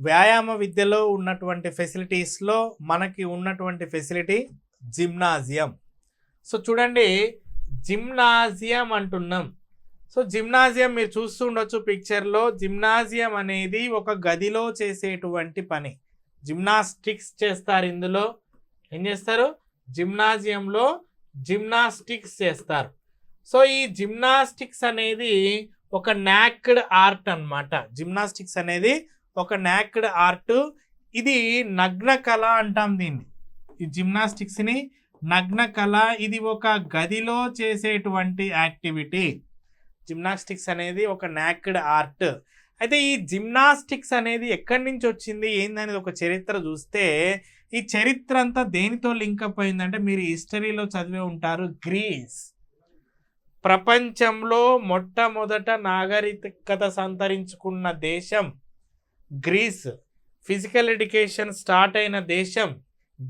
వ్యాయామ విద్యలో ఉన్నటువంటి ఫెసిలిటీస్లో మనకి ఉన్నటువంటి ఫెసిలిటీ జిమ్నాజియం. సో చూడండి జిమ్నాజియం అంటున్నాం. సో జిమ్నాజియం మీరు చూస్తూ ఉండొచ్చు పిక్చర్లో. జిమ్నాజియం అనేది ఒక గదిలో చేసేటువంటి పని. జిమ్నాస్టిక్స్ చేస్తారు ఇందులో. ఏం చేస్తారు? జిమ్నాజియంలో జిమ్నాస్టిక్స్ చేస్తారు. సో ఈ జిమ్నాస్టిక్స్ అనేది ఒక నాక్డ్ ఆర్ట్ అన్నమాట. జిమ్నాస్టిక్స్ అనేది ఒక నాక్డ్ ఆర్ట్. ఇది నగ్న కళ అంటాం దీన్ని. ఈ జిమ్నాస్టిక్స్ని నగ్న కళ ఇది ఒక గదిలో చేసేటువంటి యాక్టివిటీ. జిమ్నాస్టిక్స్ అనేది ఒక నాక్డ్ ఆర్ట్. అయితే ఈ జిమ్నాస్టిక్స్ అనేది ఎక్కడి నుంచి వచ్చింది? ఏందనేది ఒక చరిత్ర చూస్తే ఈ చరిత్ర అంతా దేనితో లింక్ అప్ అయిందంటే మీరు హిస్టరీలో చదివే ఉంటారు గ్రీస్. ప్రపంచంలో మొట్టమొదట నాగరికత సంతరించుకున్న దేశం గ్రీస్. ఫిజికల్ ఎడ్యుకేషన్ స్టార్ట్ అయిన దేశం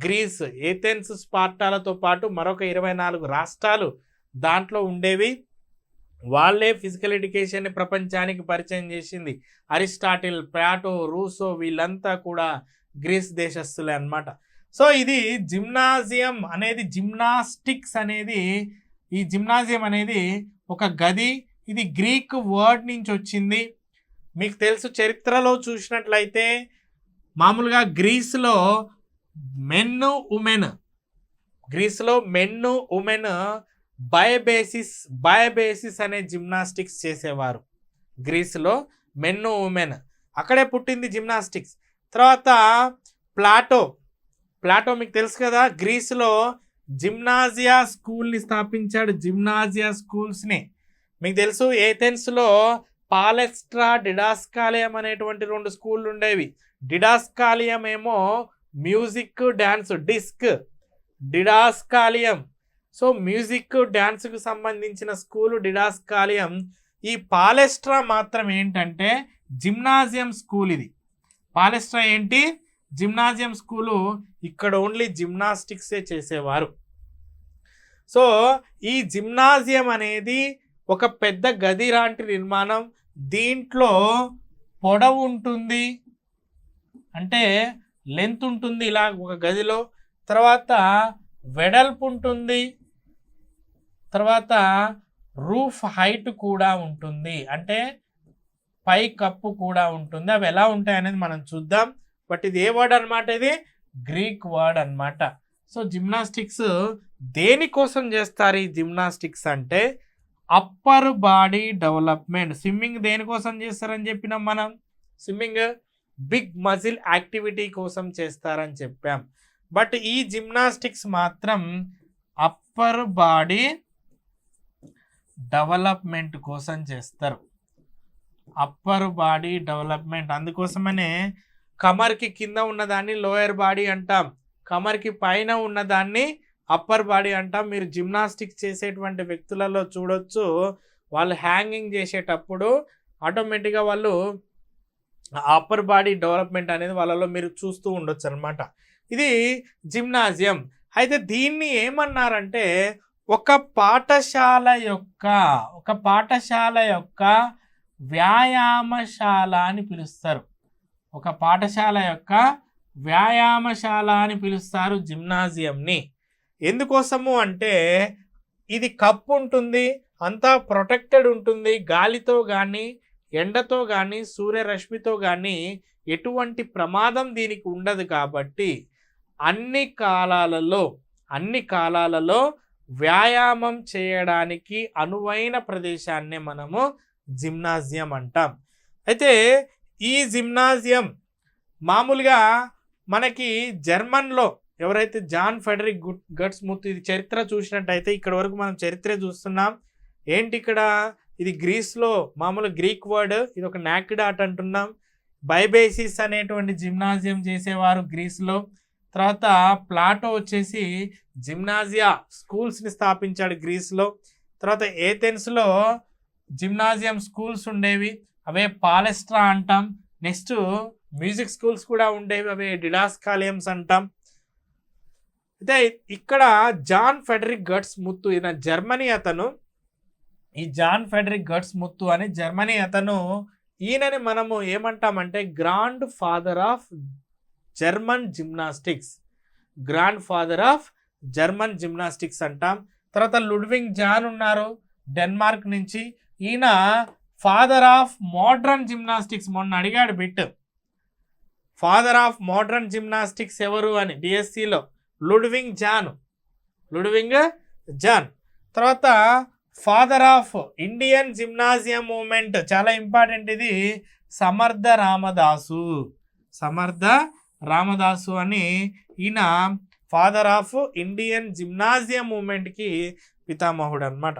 గ్రీస్. ఏథెన్స్ స్పార్టాలతో పాటు మరొక ఇరవై నాలుగు రాష్ట్రాలు దాంట్లో ఉండేవి. వాళ్ళే ఫిజికల్ ఎడ్యుకేషన్ని ప్రపంచానికి పరిచయం చేసింది. అరిస్టాటిల్ ప్లాటో రూసో వీళ్ళంతా కూడా గ్రీస్ దేశస్తులే అన్నమాట. సో ఇది జిమ్నాజియం అనేది జిమ్నాస్టిక్స్ అనేది ఈ జిమ్నాజియం అనేది ఒక గది. ఇది గ్రీక్ వర్డ్ నుంచి వచ్చింది. మీకు తెలుసు చరిత్రలో చూసినట్లయితే మామూలుగా గ్రీస్లో మెన్ ఉమెన్. గ్రీస్లో మెన్ ఉమెన్ బయోబేసిస్ బయోబేసిస్ అనే జిమ్నాస్టిక్స్ చేసేవారు. గ్రీస్లో మెన్ ఉమెన్. అక్కడే పుట్టింది జిమ్నాస్టిక్స్. తర్వాత ప్లాటో. ప్లాటో మీకు తెలుసు కదా గ్రీస్లో జిమ్నాజియా స్కూల్ని స్థాపించాడు జిమ్నాజియా స్కూల్స్ని. మీకు తెలుసు ఏథెన్స్లో పాలెస్ట్రా డిడాస్కాలియం అనేటువంటి రెండు స్కూళ్ళు ఉండేవి డిడాస్కాలియం ఏమో మ్యూజిక్ డ్యాన్స్ డిస్క్. డిడాస్కాలియం. సో మ్యూజిక్ డ్యాన్స్కు సంబంధించిన స్కూలు డిడాస్కాలియం. ఈ పాలెస్ట్రా మాత్రం ఏంటంటే జిమ్నాజియం స్కూల్ ఇది పాలెస్ట్రా ఏంటి? జిమ్నాజియం స్కూలు ఇక్కడ ఓన్లీ జిమ్నాస్టిక్సే చేసేవారు. సో ఈ జిమ్నాజియం అనేది ఒక పెద్ద గది లాంటి నిర్మాణం దీంట్లో పొడవు ఉంటుంది. అంటే లెంత్ ఉంటుంది ఇలా ఒక గదిలో. తర్వాత వెడల్పు ఉంటుంది. తర్వాత రూఫ్ హైట్ కూడా ఉంటుంది. అంటే పై కప్పు కూడా ఉంటుంది. అవి ఎలా ఉంటాయి అనేది మనం చూద్దాం. బట్ ఇది ఏ వర్డ్ అనమాట ఇది? గ్రీక్ వర్డ్ అన్నమాట. సో జిమ్నాస్టిక్స్ దేనికోసం చేస్తారు ఈ జిమ్నాస్టిక్స్ అంటే? అప్పర్ బాడీ డెవలప్మెంట్ స్విమ్మింగ్ దేనికోసం చేస్తారని చెప్పినాం మనం? స్విమ్మింగ్ బిగ్ మజిల్ యాక్టివిటీ కోసం చేస్తారని చెప్పాం. బట్ ఈ జిమ్నాస్టిక్స్ మాత్రం అప్పర్ బాడీ డెవలప్మెంట్ కోసం చేస్తారు. అప్పర్ బాడీ డెవలప్మెంట్ అందుకోసమనే కమర్కి కింద ఉన్నదాన్ని లోయర్ బాడీ అంటాం. కమర్కి పైన ఉన్నదాన్ని అప్పర్ బాడీ అంటాం. మీరు జిమ్నాస్టిక్స్ చేసేటువంటి వ్యక్తులలో చూడొచ్చు. వాళ్ళు హ్యాంగింగ్ చేసేటప్పుడు ఆటోమేటిక్గా వాళ్ళు అప్పర్ బాడీ డెవలప్మెంట్ అనేది వాళ్ళలో మీరు చూస్తూ ఉండొచ్చు అనమాట ఇది జిమ్నాజియం అయితే దీన్ని ఏమన్నారంటే ఒక పాఠశాల యొక్క ఒక పాఠశాల యొక్క వ్యాయామశాల అని పిలుస్తారు. ఒక పాఠశాల యొక్క వ్యాయామశాల అని పిలుస్తారు జిమ్నాజియంని ఎందుకోసము అంటే ఇది కప్పు ఉంటుంది అంతా ప్రొటెక్టెడ్ ఉంటుంది గాలితో కానీ ఎండతో కానీ సూర్యరశ్మితో కానీ ఎటువంటి ప్రమాదం దీనికి ఉండదు కాబట్టి అన్ని కాలాలలో అన్ని కాలాలలో వ్యాయామం చేయడానికి అనువైన ప్రదేశాన్నే మనము జిమ్నాజియం అంటాం. అయితే ఈ జిమ్నాజియం మామూలుగా మనకి జర్మన్లో ఎవరైతే జాన్ ఫెడరిక్ గుడ్ గట్స్ ముత్ ఇది చరిత్ర చూసినట్టయితే ఇక్కడ వరకు మనం చరిత్ర చూస్తున్నాం. ఏంటి ఇక్కడ? ఇది గ్రీస్లో మామూలు గ్రీక్ వర్డ్ ఇది ఒక నాక్డ్ ఆర్ట్ అంటున్నాం. బైబేసిస్ అనేటువంటి జిమ్నాజియం చేసేవారు గ్రీస్లో. తర్వాత ప్లాటో వచ్చేసి జిమ్నాజియా స్కూల్స్ని స్థాపించాడు గ్రీస్లో. తర్వాత ఏథెన్స్లో జిమ్నాజియం స్కూల్స్ ఉండేవి. అవే పాలెస్ట్రా అంటాం. నెక్స్ట్ మ్యూజిక్ స్కూల్స్ కూడా ఉండేవి. అవే డిడాస్కాలియమ్స్ అంటాం. అయితే ఇక్కడ జాన్ ఫెడరిక్ గట్స్ ముత్తు ఈయన జర్మనీ అతను. ఈ జాన్ ఫెడరిక్ గట్స్ ముత్తు అని జర్మనీ అతను ఈయనని మనము ఏమంటామంటే grandfather of German gymnastics. Grandfather of German gymnastics అంటాం. తర్వాత లుడ్వింగ్ జాన్ ఉన్నారు డెన్మార్క్ నుంచి. ఈయన ఫాదర్ ఆఫ్ మోడ్రన్ జిమ్నాస్టిక్స్ మొన్న అడిగాడు bit. Father of modern gymnastics ఎవరు అని డిఎస్సిలో. Ludwig Jahn. Ludwig Jahn. తర్వాత father of Indian gymnasium movement చాలా ఇంపార్టెంట్ ఇది. సమర్థ రామదాసు. సమర్థ రామదాసు అని ఈయన ఫాదర్ ఆఫ్ ఇండియన్ జిమ్నాజియం మూమెంట్కి పితామహుడు అనమాట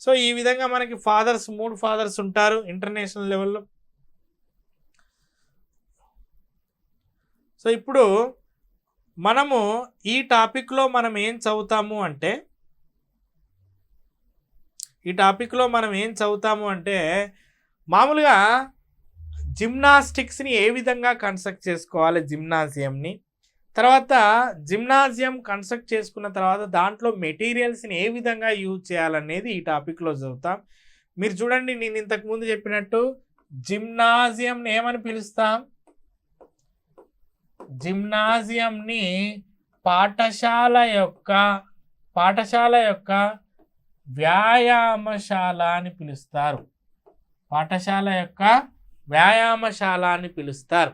సో ఈ విధంగా మనకి ఫాదర్స్ మూడు ఫాదర్స్ ఉంటారు ఇంటర్నేషనల్ లెవెల్లో. సో ఇప్పుడు మనము ఈ టాపిక్లో మనం ఏం చదువుతాము అంటే ఈ టాపిక్లో మనం ఏం చదువుతాము అంటే మామూలుగా జిమ్నాస్టిక్స్ని ఏ విధంగా కన్స్ట్రక్ట్ చేసుకోవాలి జిమ్నాజియంని తర్వాత జిమ్నాజియం కన్స్ట్రక్ట్ చేసుకున్న తర్వాత దాంట్లో మెటీరియల్స్ని ఏ విధంగా యూజ్ చేయాలనేది ఈ టాపిక్లో చదువుతాం. మీరు చూడండి నేను ఇంతకుముందు చెప్పినట్టు జిమ్నాజియంని ఏమని పిలుస్తాం? జిమ్నాజియంని పాఠశాల యొక్క పాఠశాల యొక్క వ్యాయామశాల అని పిలుస్తారు. పాఠశాల యొక్క వ్యాయామశాల అని పిలుస్తారు.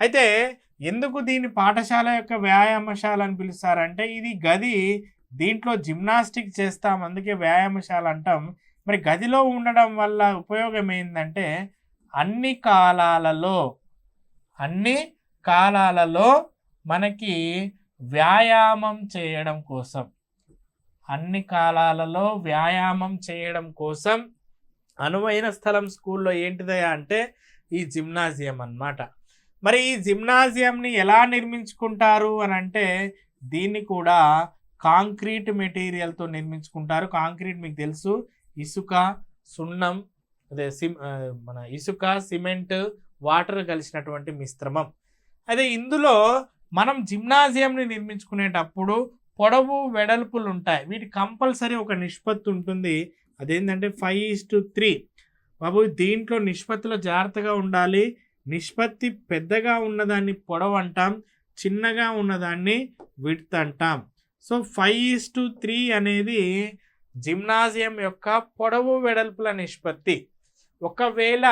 అయితే ఎందుకు దీన్ని పాఠశాల యొక్క వ్యాయామశాల అని పిలుస్తారంటే ఇది గది దీంట్లో జిమ్నాస్టిక్ చేస్తాం అందుకే వ్యాయామశాల అంటాం. మరి గదిలో ఉండడం వల్ల ఉపయోగం ఏంటంటే అన్ని కాలాలలో అన్ని కాలాలలో మనకి వ్యాయామం చేయడం కోసం అన్ని కాలాలలో వ్యాయామం చేయడం కోసం అనువైన స్థలం స్కూల్లో ఏంటిదయా అంటే ఈ జిమ్నాజియం అన్నమాట. మరి ఈ జిమ్నాజియంని ఎలా నిర్మించుకుంటారు అని అంటే దీన్ని కూడా కాంక్రీట్ మెటీరియల్తో నిర్మించుకుంటారు. కాంక్రీట్ మీకు తెలుసు ఇసుక సున్నం అదే సిమ్ మన ఇసుక సిమెంట్ వాటర్ కలిసినటువంటి మిశ్రమం. అదే ఇందులో మనం జిమ్నాజియంని నిర్మించుకునేటప్పుడు పొడవు వెడల్పులు ఉంటాయి వీటి కంపల్సరీ ఒక నిష్పత్తి ఉంటుంది. అదేంటంటే ఫైవ్ ఈస్ టు త్రీ. బాబు దీంట్లో నిష్పత్తిలో జాగ్రత్తగా ఉండాలి. నిష్పత్తి పెద్దగా ఉన్నదాన్ని పొడవు అంటాం. చిన్నగా ఉన్నదాన్ని విడ్త్ అంటాం. So five is to three అనేది జిమ్నాజియం యొక్క పొడవు వెడల్పుల నిష్పత్తి. ఒకవేళ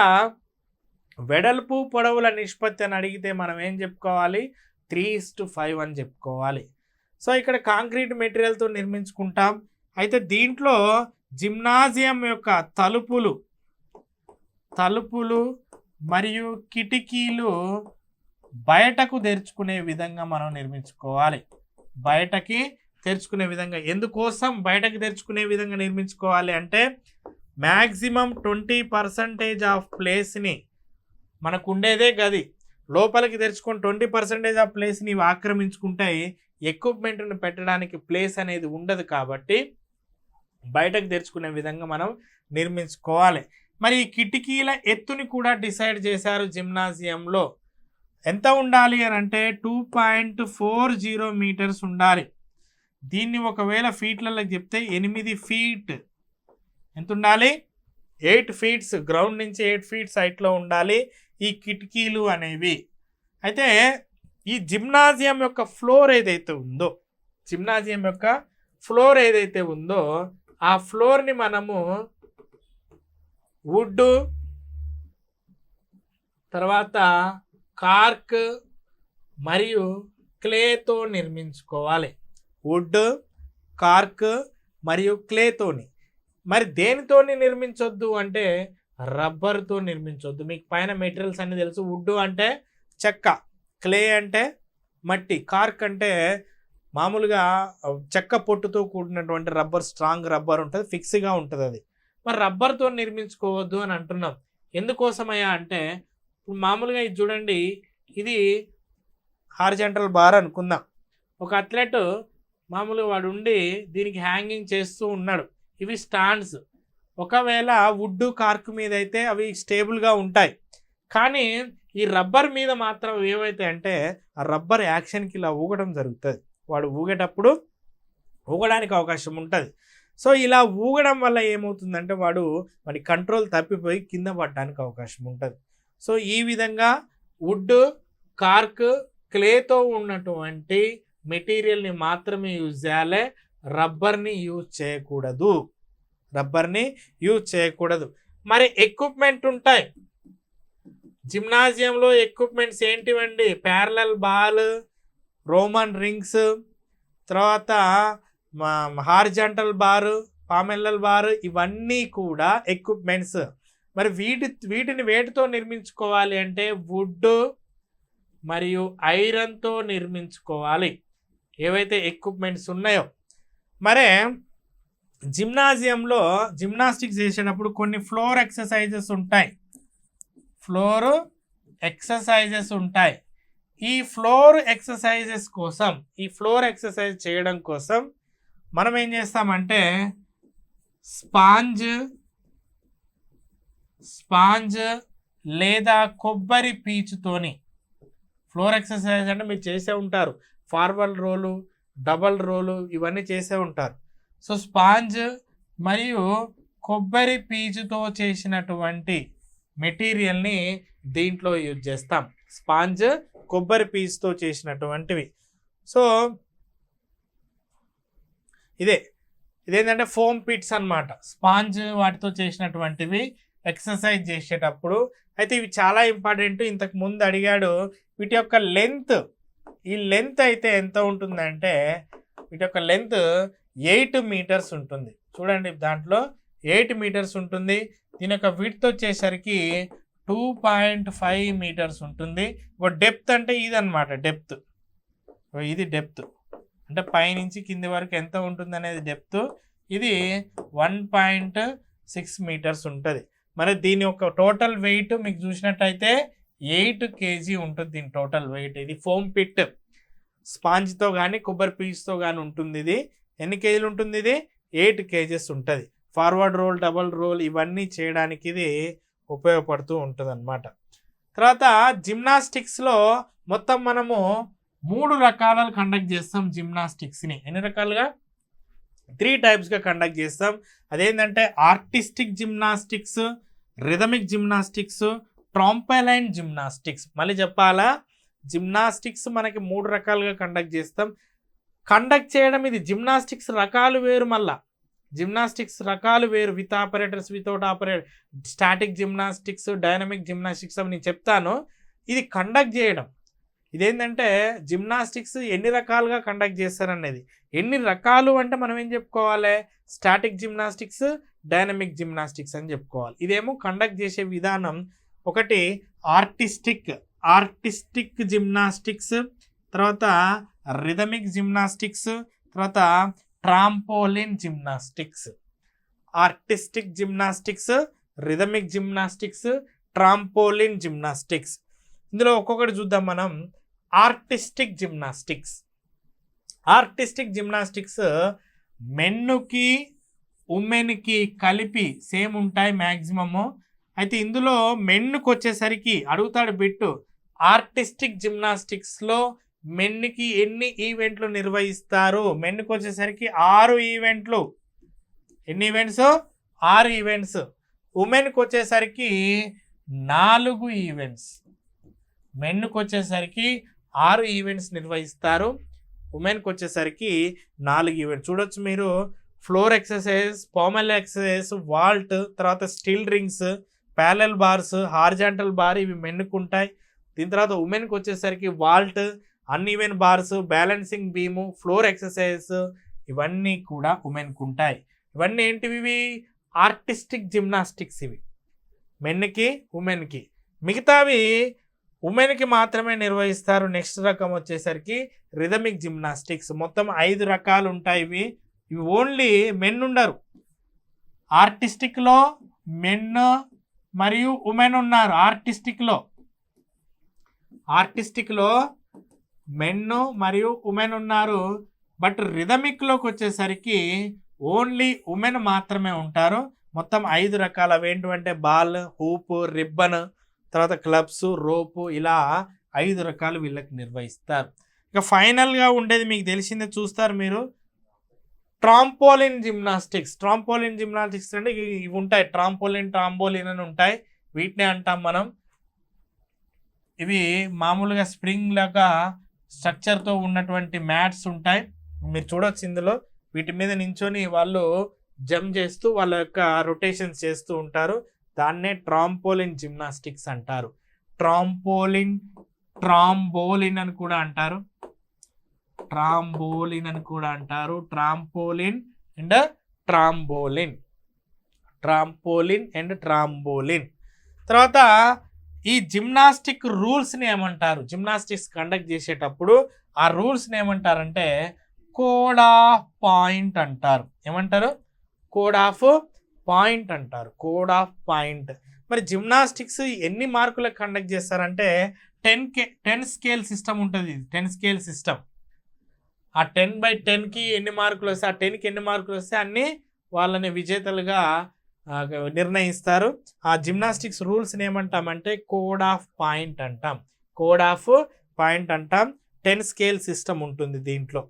వెడల్పు పొడవుల నిష్పత్తి అని అడిగితే మనం ఏం చెప్పుకోవాలి? త్రీ ఇస్ టు ఫైవ్ అని చెప్పుకోవాలి. సో ఇక్కడ కాంక్రీట్ మెటీరియల్తో నిర్మించుకుంటాం. అయితే దీంట్లో జిమ్నాజియం యొక్క తలుపులు తలుపులు మరియు కిటికీలు బయటకు తెరుచుకునే విధంగా మనం నిర్మించుకోవాలి. బయటకి తెరుచుకునే విధంగా ఎందుకోసం బయటకు తెరుచుకునే విధంగా నిర్మించుకోవాలి అంటే మ్యాక్సిమం ట్వంటీ పర్సంటేజ్ ఆఫ్ ప్లేస్ని మనకు ఉండేదే గది. లోపలికి తెరుచుకొని ట్వంటీ పర్సెంటేజ్ ఆఫ్ ప్లేస్ని ఇవి ఆక్రమించుకుంటాయి ఎక్విప్మెంట్ని పెట్టడానికి ప్లేస్ అనేది ఉండదు కాబట్టి బయటకు తెరుచుకునే విధంగా మనం నిర్మించుకోవాలి. మరి ఈ కిటికీల ఎత్తుని కూడా డిసైడ్ చేశారు జిమ్నాజియంలో. ఎంత ఉండాలి అని అంటే two point four zero metres ఉండాలి. దీన్ని ఒకవేళ ఫీట్లలో చెప్తే ఎనిమిది ఫీట్. ఎంత ఉండాలి? ఎయిట్ ఫీట్స్ గ్రౌండ్ నుంచి ఎయిట్ ఫీట్స్ హైట్లో ఉండాలి. ఈ కిటికీలు అనేవి. అయితే ఈ జిమ్నాజియం యొక్క ఫ్లోర్ ఏదైతే ఉందో జిమ్నాజియం యొక్క ఫ్లోర్ ఏదైతే ఉందో ఆ ఫ్లోర్ని మనము వుడ్ తర్వాత కార్క్ మరియు క్లేతో నిర్మించుకోవాలి. వుడ్ కార్క్ మరియు క్లేతోని. మరి దేనితోని నిర్మించొద్దు అంటే రబ్బర్తో నిర్మించవద్దు మీకు పైన మెటీరియల్స్ అన్ని తెలుసు. వుడ్ అంటే చెక్క క్లే అంటే మట్టి కార్క్ అంటే మామూలుగా చెక్క పొట్టుతో కూడినటువంటి రబ్బర్ స్ట్రాంగ్ రబ్బర్ ఉంటుంది ఫిక్స్గా ఉంటుంది అది. మరి రబ్బర్తో నిర్మించుకోవద్దు అని అంటున్నాం. ఎందుకోసమయ్యా అంటే ఇప్పుడు మామూలుగా ఇది చూడండి ఇది హార్జెంటల్ బార్ అనుకుందాం. ఒక అథ్లెట్ మామూలుగా వాడు ఉండి దీనికి హ్యాంగింగ్ చేస్తూ ఉన్నాడు. ఇవి స్టాండ్స్. ఒకవేళ వుడ్ కార్క్ మీద అయితే అవి స్టేబుల్గా ఉంటాయి. కానీ ఈ రబ్బర్ మీద మాత్రం ఏమైతే అంటే ఆ రబ్బర్ యాక్షన్కి ఇలా ఊగడం జరుగుతుంది. వాడు ఊగేటప్పుడు ఊగడానికి అవకాశం ఉంటుంది. సో ఇలా ఊగడం వల్ల ఏమవుతుందంటే వాడు మరి కంట్రోల్ తప్పిపోయి కింద పడడానికి అవకాశం ఉంటుంది. సో ఈ విధంగా వుడ్ కార్క్ క్లేతో ఉన్నటువంటి మెటీరియల్ని మాత్రమే యూజ్ చేయాలి. రబ్బర్ని యూజ్ చేయకూడదు. రబ్బర్ని యూజ్ చేయకూడదు. మరి ఎక్విప్మెంట్ ఉంటాయి. జిమ్నాజియంలో ఎక్విప్మెంట్స్ ఏంటివండి? ప్యారలల్ బాల్ రోమన్ రింగ్స్ తర్వాత హార్జంటల్ బార్ పామెల్లల్ బార్ ఇవన్నీ కూడా ఎక్విప్మెంట్స్. మరి వీటి వీటిని వేటితో నిర్మించుకోవాలి అంటే వుడ్ మరియు ఐరన్తో నిర్మించుకోవాలి. ఏవైతే ఎక్విప్మెంట్స్ ఉన్నాయో. మరే జిమ్నాజియంలో జిమ్నాస్టిక్స్ చేసేటప్పుడు కొన్ని ఫ్లోర్ ఎక్సర్సైజెస్ ఉంటాయి. ఫ్లోర్ ఎక్సర్సైజెస్ ఉంటాయి. ఈ ఫ్లోర్ ఎక్సర్సైజెస్ కోసం ఈ ఫ్లోర్ ఎక్సర్సైజ్ చేయడం కోసం మనం ఏం చేస్తామంటే స్పాంజ్ స్పాంజ్ లేదా కొబ్బరి పీచుతోని ఫ్లోర్ ఎక్సర్సైజ్ అంటే మీరు చేసే ఉంటారు. ఫార్వర్డ్ రోలు డబల్ రోలు ఇవన్నీ చేసే ఉంటారు. సో స్పాంజ్ మరియు కొబ్బరి పీచుతో చేసినటువంటి మెటీరియల్ని దీంట్లో యూజ్ చేస్తాం. స్పాంజ్ కొబ్బరి పీచుతో చేసినటువంటివి. సో ఇదే ఇదేంటంటే ఫోమ్ పిట్స్ అన్నమాట. స్పాంజ్ వాటితో చేసినటువంటివి ఎక్సర్సైజ్ చేసేటప్పుడు. అయితే ఇవి చాలా ఇంపార్టెంట్. ఇంతకు ముందు అడిగాడు వీటి యొక్క లెంత్ ఈ లెంత్ అయితే ఎంత ఉంటుందంటే వీటి యొక్క లెంత్ ఎయిట్ మీటర్స్ ఉంటుంది. చూడండి దాంట్లో ఎయిట్ మీటర్స్ ఉంటుంది. దీని యొక్క విడ్త్ వచ్చేసరికి టూ పాయింట్ ఫైవ్ మీటర్స్ ఉంటుంది. ఇప్పుడు డెప్త్ అంటే ఇది డెప్త్ ఇది డెప్త్ అంటే పైనుంచి కింది వరకు ఎంత ఉంటుంది అనేది డెప్త్ ఇది వన్ పాయింట్ సిక్స్ మీటర్స్ ఉంటుంది. మరి దీని యొక్క టోటల్ వెయిట్ మీకు చూసినట్టయితే ఎయిట్ కేజీ ఉంటుంది దీని టోటల్ వెయిట్ ఇది ఫోమ్ పిట్ స్పాంజ్తో కానీ కొబ్బరి పీస్తో కానీ ఉంటుంది ఇది. ఎన్ని కేజీలు ఉంటుంది ఇది? ఎయిట్ కేజెస్ ఉంటుంది. ఫార్వర్డ్ రోల్ డబల్ రోల్ ఇవన్నీ చేయడానికి ఇది ఉపయోగపడుతూ ఉంటుంది అనమాట తర్వాత జిమ్నాస్టిక్స్లో మొత్తం మనము మూడు రకాల కండక్ట్ చేస్తాం జిమ్నాస్టిక్స్ని. ఎన్ని రకాలుగా? త్రీ టైప్స్గా కండక్ట్ చేస్తాం. అదేంటంటే artistic gymnastics rhythmic gymnastics trampoline gymnastics. మళ్ళీ చెప్పాలా? జిమ్నాస్టిక్స్ మనకి మూడు రకాలుగా కండక్ట్ చేస్తాం. కండక్ట్ చేయడం ఇది జిమ్నాస్టిక్స్ రకాలు వేరు మళ్ళా. జిమ్నాస్టిక్స్ రకాలు వేరు. With operators without operator static gymnastics dynamic gymnastics అని నేను చెప్తాను. ఇది కండక్ట్ చేయడం. ఇదేంటంటే జిమ్నాస్టిక్స్ ఎన్ని రకాలుగా కండక్ట్ చేస్తారనేది. ఎన్ని రకాలు అంటే మనం ఏం చెప్పుకోవాలి? స్టాటిక్ జిమ్నాస్టిక్స్ డైనమిక్ జిమ్నాస్టిక్స్ అని చెప్పుకోవాలి. ఇదేమో కండక్ట్ చేసే విధానం. ఒకటి ఆర్టిస్టిక్. Artistic gymnastics. తర్వాత రిథమిక్ జిమ్నాస్టిక్స్ తర్వాత trampoline gymnastics artistic gymnastics rhythmic gymnastics trampoline gymnastics ఇందులో ఒక్కొక్కటి చూద్దాం మనం. ఆర్టిస్టిక్ జిమ్నాస్టిక్స్ ఆర్టిస్టిక్ జిమ్నాస్టిక్స్ మెన్నుకి ఉమెన్కి కలిపి సేమ్ ఉంటాయి మ్యాక్సిమము అయితే ఇందులో మెన్నుకు వచ్చేసరికి అడుగుతాడు బిట్టు. ఆర్టిస్టిక్ జిమ్నాస్టిక్స్లో మెన్కి ఎన్ని ఈవెంట్లు నిర్వహిస్తారు మెన్కి వచ్చేసరికి ఆరు ఈవెంట్లు. ఎన్ని ఈవెంట్స్? ఆరు ఈవెంట్స్. ఉమెన్కి వచ్చేసరికి నాలుగు ఈవెంట్స్. మెన్కి వచ్చేసరికి ఆరు ఈవెంట్స్ నిర్వహిస్తారు. ఉమెన్కి వచ్చేసరికి నాలుగు ఈవెంట్స్. చూడొచ్చు మీరు. Floor exercise pommel exercise vault తర్వాత steel rings parallel bars horizontal bar ఇవి మెన్నుకుంటాయి. దీని తర్వాత ఉమెన్కి వచ్చేసరికి vault uneven bars balancing beam floor exercise ఇవన్నీ కూడా ఉమెన్కి ఉంటాయి. ఇవన్నీ ఏంటివి ఇవి ఆర్టిస్టిక్ జిమ్నాస్టిక్స్ ఇవి. మెన్కి ఉమెన్కి. మిగతావి ఉమెన్కి మాత్రమే నిర్వహిస్తారు. నెక్స్ట్ రకం వచ్చేసరికి రిథమిక్ జిమ్నాస్టిక్స్. మొత్తం ఐదు రకాలు ఉంటాయి ఇవి. ఇవి ఓన్లీ మెన్ ఉండరు. ఆర్టిస్టిక్లో మెన్ మరియు ఉమెన్ ఉన్నారు. ఆర్టిస్టిక్లో ఆర్టిస్టిక్లో మెన్ మరియు ఉమెన్ ఉన్నారు. బట్ రిథమిక్లోకి వచ్చేసరికి ఓన్లీ ఉమెన్ మాత్రమే ఉంటారు. మొత్తం ఐదు రకాల. ఏంటంటే బాల్ హూప్ రిబ్బన్ తర్వాత క్లబ్స్ రోపు ఇలా ఐదు రకాలు వీళ్ళకి నిర్వహిస్తారు. ఇక ఫైనల్గా ఉండేది మీకు తెలిసిందే చూస్తారు మీరు. Trampoline gymnastics. ట్రాంపోలిన్ జిమ్నాస్టిక్స్ అంటే ఇవి ఉంటాయి. ట్రాంపోలిన్ ట్రాంపోలిన్ అని ఉంటాయి. వీటినే అంటాం మనం. ఇవి మామూలుగా స్ప్రింగ్ లాగా స్ట్రక్చర్తో ఉన్నటువంటి మ్యాట్స్ ఉంటాయి. మీరు చూడొచ్చు ఇందులో. వీటి మీద నించొని వాళ్ళు జంప్ చేస్తూ వాళ్ళ యొక్క రొటేషన్స్ చేస్తూ ఉంటారు. దాన్నే ట్రాంపోలిన్ జిమ్నాస్టిక్స్ అంటారు. ట్రాంపోలిన్ ట్రాంబోలిన్ అని కూడా అంటారు. ట్రాంబోలిన్ అని కూడా అంటారు. Trampoline and trampoline trampoline and trampoline తర్వాత ఈ జిమ్నాస్టిక్ రూల్స్ని ఏమంటారు? జిమ్నాస్టిక్స్ కండక్ట్ చేసేటప్పుడు ఆ రూల్స్ని ఏమంటారంటే కోడ్ ఆఫ్ పాయింట్ అంటారు. ఏమంటారు? కోడ్ ఆఫ్ పాయింట్ అంటారు. Code of point. మరి జిమ్నాస్టిక్స్ ఎన్ని మార్కులకు కండక్ట్ చేస్తారంటే టెన్ కే టెన్ స్కేల్ సిస్టమ్ ఉంటుంది. Ten scale system. ఆ టెన్ బై టెన్కి ఎన్ని మార్కులు వస్తే ఆ టెన్కి ఎన్ని మార్కులు వస్తే అన్ని వాళ్ళని విజేతలుగా నిర్ణయిస్తారు. ఆ జిమ్నాస్టిక్స్ రూల్స్ని ఏమంటామంటే కోడ్ ఆఫ్ పాయింట్ అంటాం. కోడ్ ఆఫ్ పాయింట్ అంటాం. టెన్ స్కేల్ సిస్టమ్ ఉంటుంది దీంట్లో.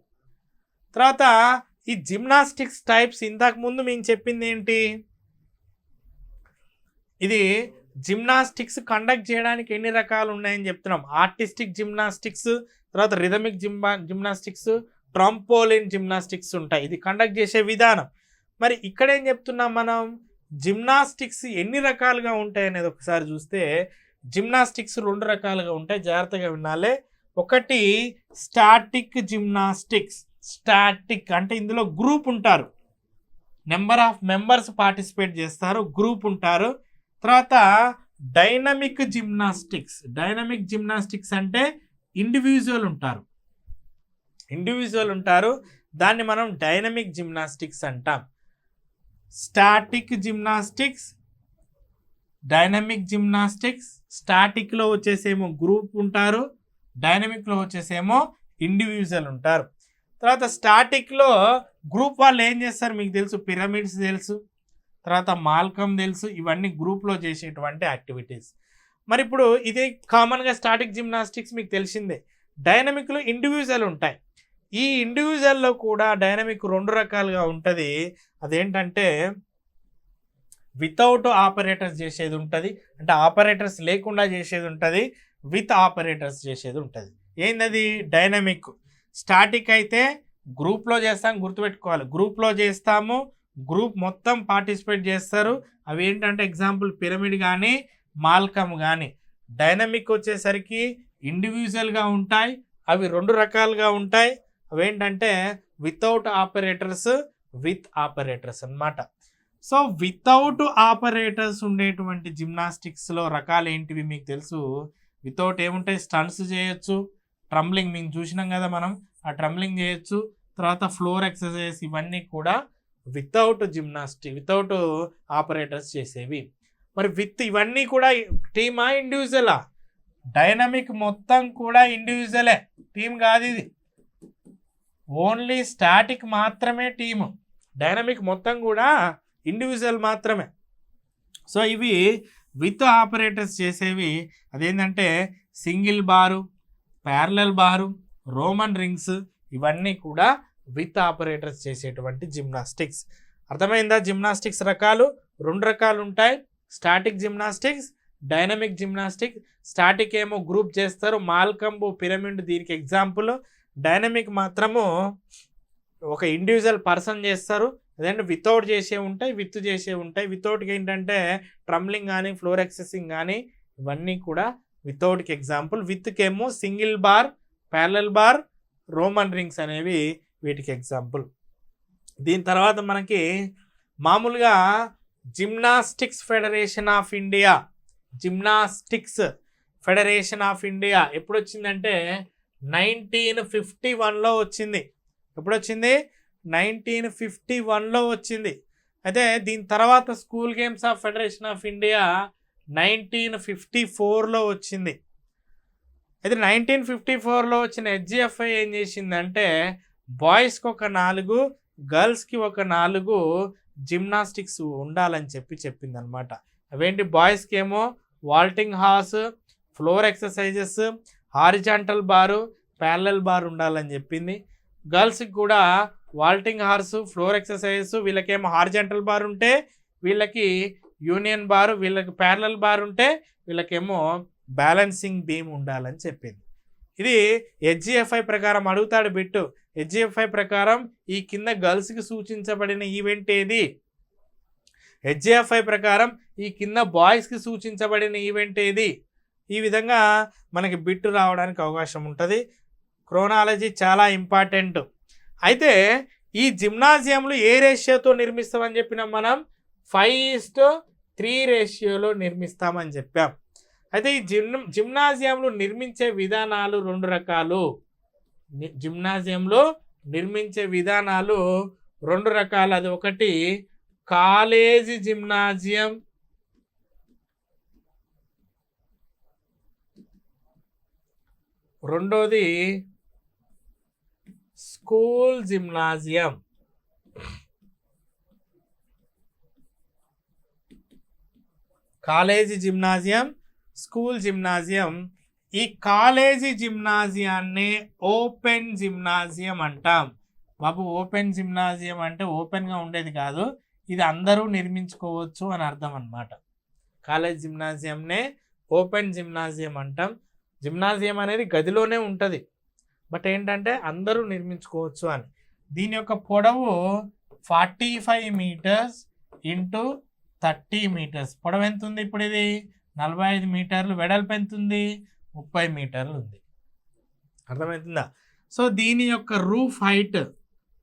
తర్వాత ఈ జిమ్నాస్టిక్స్ టైప్స్ ఇంతకు ముందు మేము చెప్పింది ఏంటి? ఇది జిమ్నాస్టిక్స్ కండక్ట్ చేయడానికి ఎన్ని రకాలు ఉన్నాయని చెప్తున్నాం. ఆర్టిస్టిక్ జిమ్నాస్టిక్స్ తర్వాత రిథమిక్ జిమ్మా జిమ్నాస్టిక్స్ ట్రంపోలిన్ జిమ్నాస్టిక్స్ ఉంటాయి. ఇది కండక్ట్ చేసే విధానం. మరి ఇక్కడ ఏం చెప్తున్నాం మనం? జిమ్నాస్టిక్స్ ఎన్ని రకాలుగా ఉంటాయి అనేది ఒకసారి చూస్తే జిమ్నాస్టిక్స్ రెండు రకాలుగా ఉంటాయి. జాగ్రత్తగా వినాలి. ఒకటి స్టాటిక్ జిమ్నాస్టిక్స్. స్టాటిక్ అంటే ఇందులో గ్రూప్ ఉంటారు. నెంబర్ ఆఫ్ మెంబర్స్ పార్టిసిపేట్ చేస్తారు. గ్రూప్ ఉంటారు. తర్వాత డైనమిక్ జిమ్నాస్టిక్స్. డైనమిక్ జిమ్నాస్టిక్స్ అంటే ఇండివిజువల్ ఉంటారు. ఇండివిజువల్ ఉంటారు. దాన్ని మనం డైనమిక్ జిమ్నాస్టిక్స్ అంటాం. స్టాటిక్ జిమ్నాస్టిక్స్ డైనమిక్ జిమ్నాస్టిక్స్ స్టాటిక్లో వచ్చేసేమో గ్రూప్ ఉంటారు డైనమిక్లో వచ్చేసేమో ఇండివిజువల్ ఉంటారు. తర్వాత స్టాటిక్లో గ్రూప్ వాళ్ళు ఏం చేస్తారు మీకు తెలుసు? పిరమిడ్స్ తెలుసు తర్వాత మాల్కమ్ తెలుసు ఇవన్నీ గ్రూప్లో చేసేటువంటి యాక్టివిటీస్. మరి ఇప్పుడు ఇది కామన్గా స్టాటిక్ జిమ్నాస్టిక్స్ మీకు తెలిసిందే. డైనమిక్లో ఇండివిజువల్ ఉంటాయి. ఈ ఇండివిజువల్లో కూడా డైనమిక్ రెండు రకాలుగా ఉంటుంది. అదేంటంటే వితౌట్ ఆపరేటర్స్ చేసేది ఉంటుంది. అంటే ఆపరేటర్స్ లేకుండా చేసేది ఉంటుంది. విత్ ఆపరేటర్స్ చేసేది ఉంటుంది. ఏందది? డైనమిక్ స్టాటిక్ అయితే గ్రూప్లో చేస్తాం గుర్తుపెట్టుకోవాలి. గ్రూప్లో చేస్తాము గ్రూప్ మొత్తం పార్టిసిపేట్ చేస్తారు. అవి ఏంటంటే ఎగ్జాంపుల్ పిరమిడ్ కానీ మాల్కమ్ కానీ డైనమిక్ వచ్చేసరికి ఇండివిజువల్గా ఉంటాయి. అవి రెండు రకాలుగా ఉంటాయి. అవేంటంటే వితౌట్ ఆపరేటర్స్ విత్ ఆపరేటర్స్ అన్నమాట. సో వితౌట్ ఆపరేటర్స్ ఉండేటువంటి జిమ్నాస్టిక్స్లో రకాలు ఏంటివి మీకు తెలుసు? వితౌట్ ఏముంటాయి? స్టన్స్ చేయొచ్చు. ట్రంబ్లింగ్ మేము చూసినాం కదా మనం. ఆ ట్రంబ్లింగ్ చేయొచ్చు. తర్వాత ఫ్లోర్ ఎక్సర్సైజ్ ఇవన్నీ కూడా వితౌట్ జిమ్నాస్టిక్ వితౌట్ ఆపరేటర్స్ చేసేవి. మరి విత్ ఇవన్నీ కూడా టీమా ఇండివిజువలా డైనమిక్ మొత్తం కూడా ఇండివిజువలే టీం కాదు ఇది. ఓన్లీ స్టాటిక్ మాత్రమే టీము. డైనమిక్ మొత్తం కూడా ఇండివిజువల్ మాత్రమే. సో ఇవి విత్ ఆపరేటర్స్ చేసేవి అదేంటంటే single bar parallel bar roman rings ఇవన్నీ కూడా విత్ ఆపరేటర్స్ చేసేటువంటి జిమ్నాస్టిక్స్. అర్థమైందా? జిమ్నాస్టిక్స్ రకాలు రెండు రకాలు ఉంటాయి. Static gymnastics dynamic gymnastics static ఏమో గ్రూప్ చేస్తారు. మాల్కంబు పిరమిడ్ దీనికి ఎగ్జాంపుల్. డైనమిక్ మాత్రము ఒక ఇండివిజువల్ పర్సన్ చేస్తారు అదంటే వితౌట్ చేసే ఉంటాయి విత్ చేసే ఉంటాయి. వితౌట్కి ఏంటంటే ట్రమ్లింగ్ కానీ ఫ్లోర్ ఎక్సెసింగ్ కానీ ఇవన్నీ కూడా వితౌట్కి example. విత్కేమో single bar parallel bar roman rings అనేవి వీటికి ఎగ్జాంపుల్. దీని తర్వాత మనకి మామూలుగా gymnastics federation of India gymnastics federation of India ఎప్పుడు వచ్చిందంటే నైన్టీన్ ఫిఫ్టీ వన్లో వచ్చింది. ఎప్పుడు వచ్చింది నైన్టీన్ ఫిఫ్టీ వన్లో వచ్చింది. అయితే దీని తర్వాత school games of federation of India nineteen fifty ఫోర్లో వచ్చింది. అయితే నైన్టీన్ ఫిఫ్టీ ఫోర్లో వచ్చిన హెచ్జిఎఫ్ఐ ఏం చేసిందంటే బాయ్స్కి ఒక నాలుగు గర్ల్స్కి ఒక నాలుగు జిమ్నాస్టిక్స్ ఉండాలని చెప్పి చెప్పింది అనమాట అవేంటి బాయ్స్కి ఏమో vaulting horse floor exercises horizontal bar parallel bar ఉండాలని చెప్పింది. గర్ల్స్కి కూడా వాల్టింగ్ హార్స్ ఫ్లోర్ ఎక్సర్సైజెస్ వీళ్ళకేమో హారిజాంటల్ బార్ ఉంటే వీళ్ళకి యూనియన్ బారు వీళ్ళకి ప్యారలల్ బార్ ఉంటే వీళ్ళకేమో బ్యాలెన్సింగ్ బీమ్ ఉండాలని చెప్పింది. ఇది హెచ్జిఎఫ్ఐ ప్రకారం అడుగుతాడు బిట్టు. హెచ్జిఎఫ్ఐ ప్రకారం ఈ కింద గర్ల్స్కి సూచించబడిన ఈవెంట్ ఏది? హెచ్జిఎఫ్ఐ ప్రకారం ఈ కింద బాయ్స్కి సూచించబడిన ఈవెంట్ ఏది? ఈ విధంగా మనకి బిట్టు రావడానికి అవకాశం ఉంటుంది. క్రోనాలజీ చాలా ఇంపార్టెంట్. అయితే ఈ జిమ్నాజియంలు ఏ రేషియోతో నిర్మిస్తామని చెప్పినాం మనం? ఫైవ్ ఈస్ట్ త్రీ రేషియోలో నిర్మిస్తామని చెప్పాం. అయితే ఈ జిమ్ జిమ్నాజియంలు నిర్మించే విధానాలు రెండు రకాలు. జిమ్నాజియంలో నిర్మించే విధానాలు రెండు రకాలు. అది ఒకటి కాలేజీ జిమ్నాజియం రెండోది school gymnasium. College gymnasium school gymnasium. ఈ కాలేజీ జిమ్నాజియాన్ని ఓపెన్ జిమ్నాజియం అంటాం. బాబు ఓపెన్ జిమ్నాజియం అంటే ఓపెన్గా ఉండేది కాదు ఇది అందరూ నిర్మించుకోవచ్చు అని అర్థం అన్నమాట. కాలేజ్ జిమ్నాజియంనే ఓపెన్ జిమ్నాజియం అంటాం. జిమ్నాజియం అనేది గదిలోనే ఉంటుంది. బట్ ఏంటంటే అందరూ నిర్మించుకోవచ్చు అని. దీని యొక్క పొడవు forty five metres into thirty metres. పొడవు ఎంత ఉంది ఇప్పుడు ఇది? నలభై ఐదు మీటర్లు. వెడల్పు ఎంత ఉంది ముప్పై మీటర్లు ఉంది. అర్థమవుతుందా? సో దీని యొక్క రూఫ్ హైట్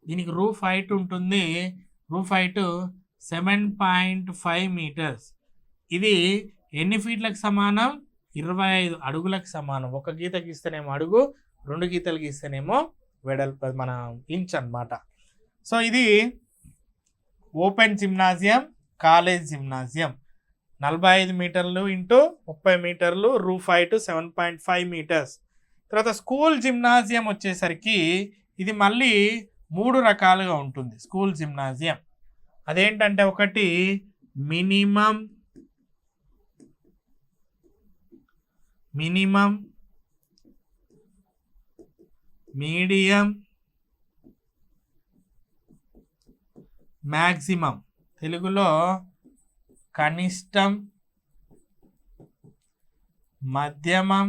దీనికి రూఫ్ హైట్ ఉంటుంది. Roof height seven point five metres. ఇది ఎన్ని ఫీట్లకు సమానం? ఇరవై ఐదు అడుగులకు సమానం. ఒక గీత గీస్తేనేమో అడుగు రెండు గీతలు గీస్తేనేమో వెడల్పు మన ఇంచ్ అన్నమాట. సో ఇది ఓపెన్ జిమ్నాజియం కాలేజ్ జిమ్నాజియం. నలభై ఐదు మీటర్లు ఇంటూ ముప్పై మీటర్లు roof height seven point five metres. తర్వాత స్కూల్ జిమ్నాజియం వచ్చేసరికి ఇది మళ్ళీ మూడు రకాలుగా ఉంటుంది. School gymnasium. అదేంటంటే ఒకటి మినిమం మినిమం మీడియం మ్యాక్సిమం తెలుగులో కనిష్టం మధ్యమం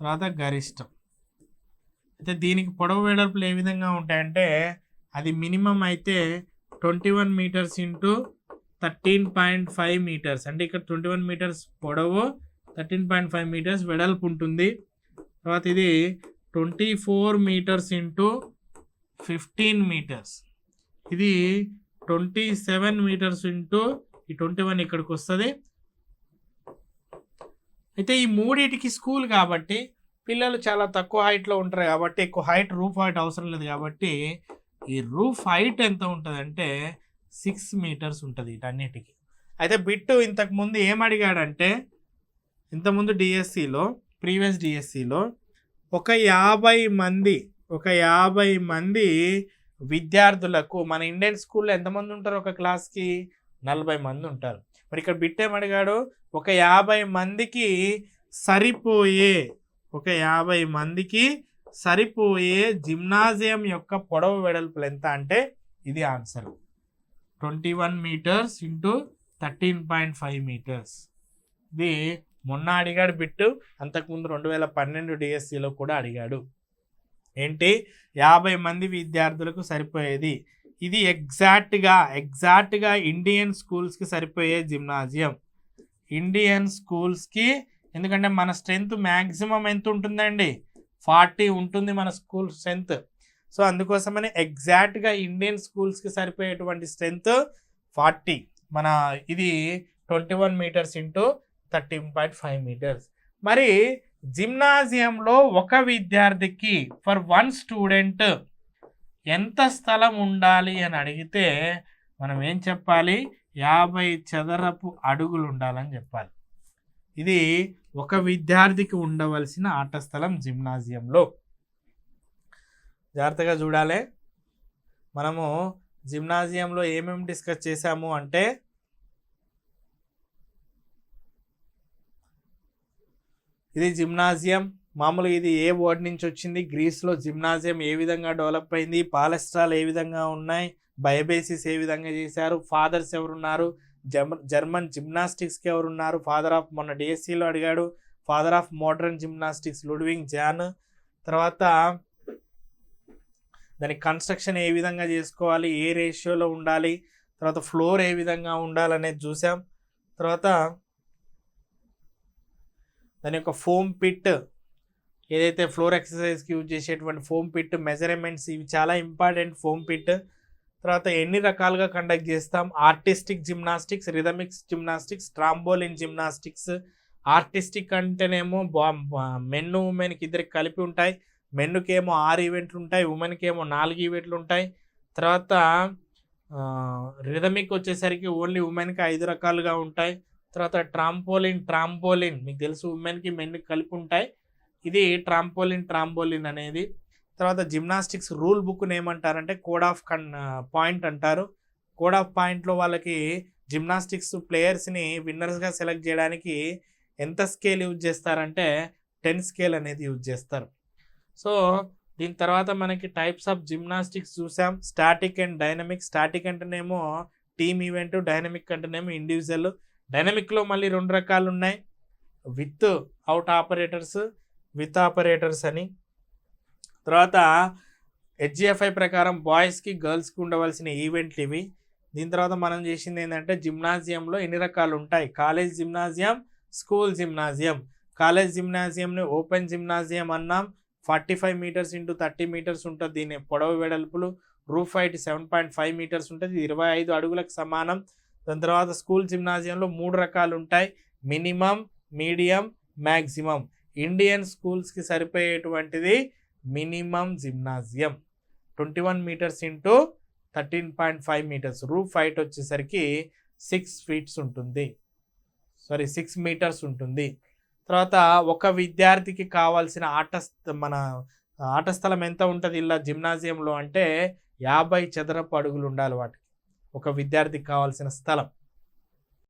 తర్వాత గరిష్టం. అయితే దీనికి పొడవు వెడల్పులు ఏ విధంగా ఉంటాయంటే అది మినిమం అయితే twenty one metres into thirteen point five metres. అంటే ఇక్కడ ట్వంటీ వన్ మీటర్స్ పొడవు థర్టీన్ పాయింట్ ఫైవ్ మీటర్స్ వెడల్పు ఉంటుంది. తర్వాత ఇది twenty four metres into fifteen metres. ఇది ట్వంటీ సెవెన్ మీటర్స్ ఇంటూ ఈ ట్వంటీ వన్ ఇక్కడికి వస్తుంది. అయితే ఈ మూడింటికి స్కూల్ కాబట్టి పిల్లలు చాలా తక్కువ హైట్లో ఉంటారు కాబట్టి ఎక్కువ హైట్ రూఫ్ హైట్ అవసరం లేదు కాబట్టి ఈ రూఫ్ హైట్ ఎంత ఉంటుందంటే సిక్స్ మీటర్స్ ఉంటుంది వీటన్నిటికీ. అయితే బిట్టు ఇంతకుముందు ఏం అడిగాడంటే ఇంతకుముందు డిఎస్సిలో ప్రీవియస్ డిఎస్సిలో ఒక యాభై మంది ఒక యాభై మంది విద్యార్థులకు మన ఇండియన్ స్కూల్లో ఎంతమంది ఉంటారు ఒక క్లాస్కి? నలభై మంది ఉంటారు. మరి ఇక్కడ బిట్ ఏమడిగాడు ఒక యాభై మందికి సరిపోయే ఒక యాభై మందికి సరిపోయే జిమ్నాజియం యొక్క పొడవు వెడల్పులు ఎంత అంటే ఇది answer. Twenty one metres into thirteen point five metres. ఇది మొన్న అడిగాడు బిట్టు అంతకుముందు రెండు వేల పన్నెండు డిఎస్సిలో కూడా అడిగాడు. ఏంటి? యాభై మంది విద్యార్థులకు సరిపోయేది. ఇది ఎగ్జాక్ట్గా ఎగ్జాక్ట్గా ఇండియన్ స్కూల్స్కి సరిపోయే జిమ్నాజియం. ఇండియన్ స్కూల్స్కి ఎందుకంటే మన స్ట్రెంత్ మ్యాక్సిమం ఎంత ఉంటుందండి? ఫార్టీ ఉంటుంది మన స్కూల్ స్ట్రెంత్ సో అందుకోసమని ఎగ్జాక్ట్గా ఇండియన్ స్కూల్స్కి సరిపోయేటువంటి స్ట్రెంత్ ఫార్టీ. మన ఇది twenty one metres into thirteen point five metres. మరి జిమ్నాజియంలో ఒక విద్యార్థికి ఫర్ వన్ స్టూడెంట్ ఎంత స్థలం ఉండాలి అని అడిగితే మనం ఏం చెప్పాలి? యాభై చదరపు అడుగులు ఉండాలని చెప్పాలి. ఇది ఒక విద్యార్థికి ఉండవలసిన ఆట స్థలం జిమ్నాజియంలో. జాగ్రత్తగా చూడాలి. మనము జిమ్నాజియంలో ఏమేమి డిస్కస్ చేశాము అంటే ఇది జిమ్నాజియం మామూలుగా ఇది ఏ వర్డ్ నుంచి వచ్చింది గ్రీస్లో జిమ్నాజియం ఏ విధంగా డెవలప్ అయింది పాలెస్ట్రాల్ ఏ విధంగా ఉన్నాయి బయోబేసిస్ ఏ విధంగా చేశారు ఫాదర్స్ ఎవరున్నారు జర్మ జర్మన్ జిమ్నాస్టిక్స్కి ఎవరున్నారు ఫాదర్ ఆఫ్ మొన్న డిఎస్సిలో అడిగాడు father of modern gymnastics Ludwig Jahn తర్వాత దాని కన్స్ట్రక్షన్ ఏ విధంగా చేసుకోవాలి ఏ రేషియోలో ఉండాలి తర్వాత ఫ్లోర్ ఏ విధంగా ఉండాలనేది చూసాం. తర్వాత దాని యొక్క ఫోమ్ పిట్ ఏదైతే ఫ్లోర్ ఎక్సర్సైజ్కి యూజ్ చేసేటువంటి ఫోమ్ పిట్ మెజర్మెంట్స్ ఇవి చాలా ఇంపార్టెంట్ ఫోమ్ పిట్ తర్వాత ఎన్ని రకాలుగా కండక్ట్ చేస్తాం? Artistic gymnastics rhythmics gymnastics trampoline gymnastics artistic అంటేనేమో మెన్ ఉమెన్కి ఇద్దరికి కలిపి ఉంటాయి. మెన్కి ఏమో ఆరు ఈవెంట్లు ఉంటాయి ఉమెన్కి ఏమో నాలుగు ఈవెంట్లు ఉంటాయి తర్వాత రిథమిక్ వచ్చేసరికి ఓన్లీ ఉమెన్కి ఐదు రకాలుగా ఉంటాయి. తర్వాత ట్రాంపోలిన్ ట్రాంపోలిన్ మీకు తెలుసు ఉమెన్కి మెన్కి కలిపి ఉంటాయి ఇది ట్రాంపోలిన్ ట్రాంపోలిన్ అనేది. తర్వాత జిమ్నాస్టిక్స్ రూల్ బుక్ని ఏమంటారంటే కోడ్ ఆఫ్ కన్ పాయింట్ అంటారు. కోడ్ ఆఫ్ పాయింట్లో వాళ్ళకి జిమ్నాస్టిక్స్ ప్లేయర్స్ని విన్నర్స్గా సెలెక్ట్ చేయడానికి ఎంత స్కేల్ యూజ్ చేస్తారంటే టెన్ స్కేల్ అనేది యూజ్ చేస్తారు. సో దీని తర్వాత మనకి టైప్స్ ఆఫ్ జిమ్నాస్టిక్స్ చూసాం. స్టాటిక్ అండ్ డైనమిక్ స్టాటిక్ అంటేనేమో టీమ్ ఈవెంట్ డైనమిక్ అంటేనేమో ఇండివిజువల్ డైనమిక్లో మళ్ళీ రెండు రకాలు ఉన్నాయి. Without operators with operators అని. తర్వాత హెచ్జిఎఫ్ఐ ప్రకారం బాయ్స్కి గర్ల్స్కి ఉండవలసిన ఈవెంట్లు ఇవి. దీని తర్వాత మనం చేసింది ఏంటంటే జిమ్నాజియంలో ఎన్ని రకాలు ఉంటాయి? College gymnasium school gymnasium college జిమ్నాజియంని open gymnasium అన్నాం. Forty five metres into thirty metres ఉంటుంది దీని పొడవు వెడల్పులు. Roof height seven point five metres ఉంటుంది. ఇరవై ఐదు అడుగులకు సమానం. దాని తర్వాత స్కూల్ జిమ్నాజియంలో మూడు రకాలు ఉంటాయి. మినిమం మీడియం మ్యాక్సిమం ఇండియన్ స్కూల్స్కి సరిపోయేటువంటిది minimum gymnasium. Twenty one metres into thirteen point five metres. Roof height వచ్చేసరికి సిక్స్ ఫీట్స్ ఉంటుంది. సారీ సిక్స్ మీటర్స్ ఉంటుంది. తర్వాత ఒక విద్యార్థికి కావాల్సిన ఆట మన ఆట స్థలం ఎంత ఉంటుంది ఇలా జిమ్నాజియంలో అంటే యాభై చదరపు అడుగులు ఉండాలి వాటికి. ఒక విద్యార్థికి కావాల్సిన స్థలం.